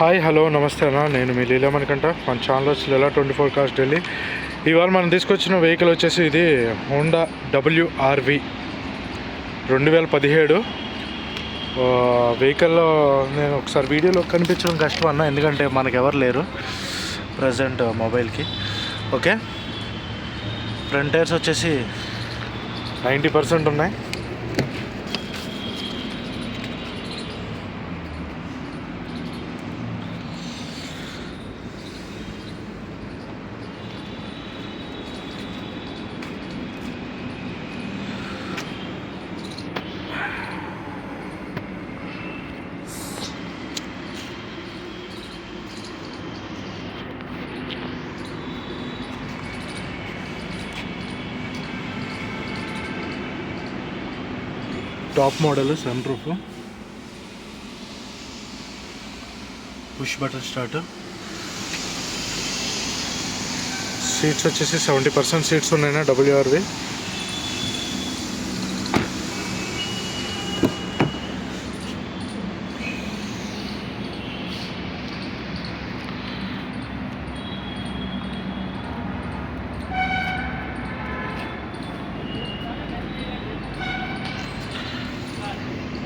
Hi hello నమస్తే అన్న. నేను మీ లీలామణికంట మన ఛానల్ వచ్చి Leela twenty four cast Delhi ఇవాళ మనం తీసుకొచ్చిన వెహికల్ వచ్చేసి ఇది హోండా డబ్ల్యూఆర్వి రెండు వేల పదిహేడు. వెహికల్లో నేను ఒకసారి వీడియోలో కనిపించడం కష్టం అన్న ఎందుకంటే మనకు ఎవరు లేరు ప్రజెంట్ మొబైల్కి ఓకే ఫ్రంట్ టైర్స్ వచ్చేసి నైంటీ పర్సెంట్ ఉన్నాయి. Top model sun roof. Push button start. Seats వచ్చేసి సెవెంటీ పర్సెంట్ సీట్స్ ఉన్నాయి డబ్ల్యూఆర్వి.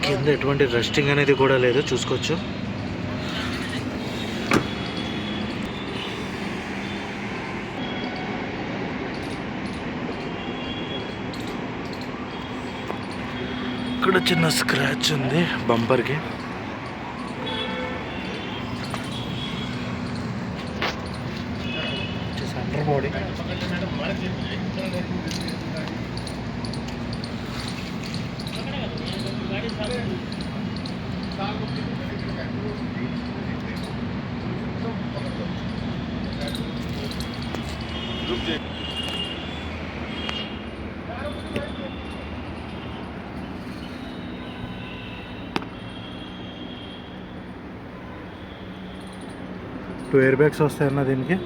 కింద ఎటువంటి రెస్టింగ్ అనేది కూడా లేదు. చూసుకోవచ్చు. ఇక్కడ చిన్న స్క్రాచ్ ఉంది బంపర్కి under body two air bags వస్తాయన్న దీనికి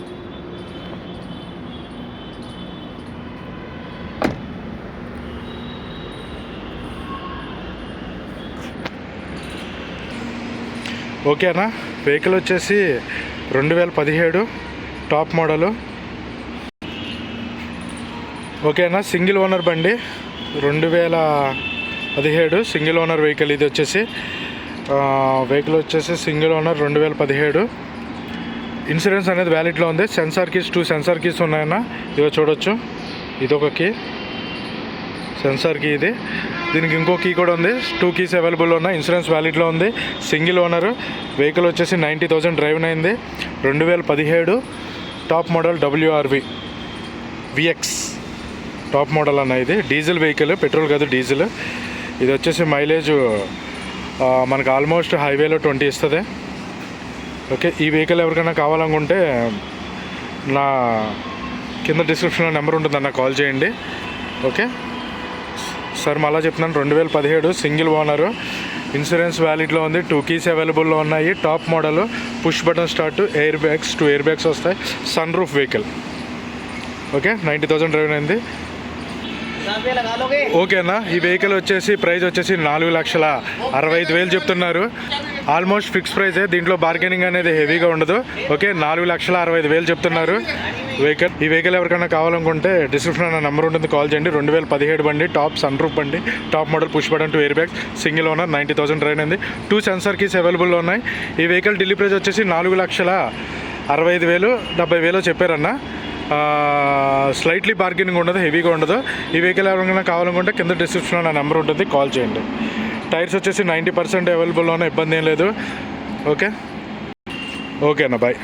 ఓకేనా వెహికల్ వచ్చేసి రెండు వేల పదిహేడు టాప్ మోడలు. ఓకేనా సింగిల్ ఓనర్ బండి రెండు వేల పదిహేడు సింగిల్ ఓనర్ వెహికల్ ఇది వచ్చేసి. వెహికల్ వచ్చేసి సింగిల్ ఓనర్ రెండు వేల పదిహేడు. ఇన్సూరెన్స్ అనేది వ్యాలిడ్లో ఉంది. Sensor keys two sensor keys ఉన్నాయన్న. ఇదిగో చూడొచ్చు. ఇదొక కీ. సెన్సార్ కీ ఇది. దీనికి ఇంకో కీ కూడా ఉంది. టూ కీస్ అవైలబుల్ ఉన్నాయి. ఇన్సూరెన్స్ వ్యాలిడ్లో ఉంది. Single owner. వెహికల్ వచ్చేసి నైంటీ థౌసండ్ డ్రైవ్ అయింది. రెండు వేల పదిహేడు top model WRV. VX top model అన్న ఇది. Diesel vehicle. పెట్రోల్ కాదు డీజిల్. ఇది వచ్చేసి మైలేజ్ మనకు ఆల్మోస్ట్ హైవేలో ట్వంటీ ఇస్తుంది. ఓకే ఈ వెహికల్ ఎవరికైనా కావాలనుకుంటే నా కింద డిస్క్రిప్షన్లో నెంబర్ ఉంటుందన్న కాల్ చేయండి. ఓకే? సార్ మళ్ళీ చెప్తున్నాను. రెండు వేల పదిహేడు సింగిల్ ఓనరు. ఇన్సూరెన్స్ వ్యాలిడ్లో ఉంది. టూ కీస్ అవైలబుల్లో ఉన్నాయి. Top model. Push button start air bags two air bags వస్తాయి. Sun roof vehicle. Okay? Ninety thousand drive అయింది ఓకేనా ఈ వెహికల్ వచ్చేసి ప్రైస్ వచ్చేసి నాలుగు లక్షల అరవై ఐదు వేలు చెప్తున్నారు. ఆల్మోస్ట్ ఫిక్స్ ప్రైజే దీంట్లో బార్గెనింగ్ అనేది హెవీగా ఉండదు. ఓకే నాలుగు లక్షల అరవై ఐదు వేలు చెప్తున్నారు. వెహికల్ ఈ వెహికల్ ఎవరికైనా కావాలనుకుంటే డిస్క్రిప్షన్ నా నెంబర్ ఉంటుంది కాల్ చేయండి. రెండు వేల పదిహేడు బండి టాప్ సన్ రూప్ బండి top model push button two air bag single owner ninety thousand drive ఉంది. టూ సెన్సార్ కీస్ అవైలబుల్లో ఉన్నాయి. ఈ వెహికల్ ఢిల్లీ ప్రైస్ వచ్చేసి నాలుగు లక్షల అరవై ఐదు వేలు డెబ్బై వేలు చెప్పారన్న. స్లైట్లీ బార్గెనింగ్ ఉండదు హెవీగా ఉండదు. ఈ వెహికల్ ఎవరికైనా కావాలనుకుంటే కింద డిస్క్రిప్షన్లో నా నెంబర్ ఉంటుంది కాల్ చేయండి. టైర్స్ వచ్చేసి నైంటీ పర్సెంట్ అవైలబుల్లో ఉన్న ఇబ్బంది ఏం లేదు. ఓకే ఓకే అన్న బాయ్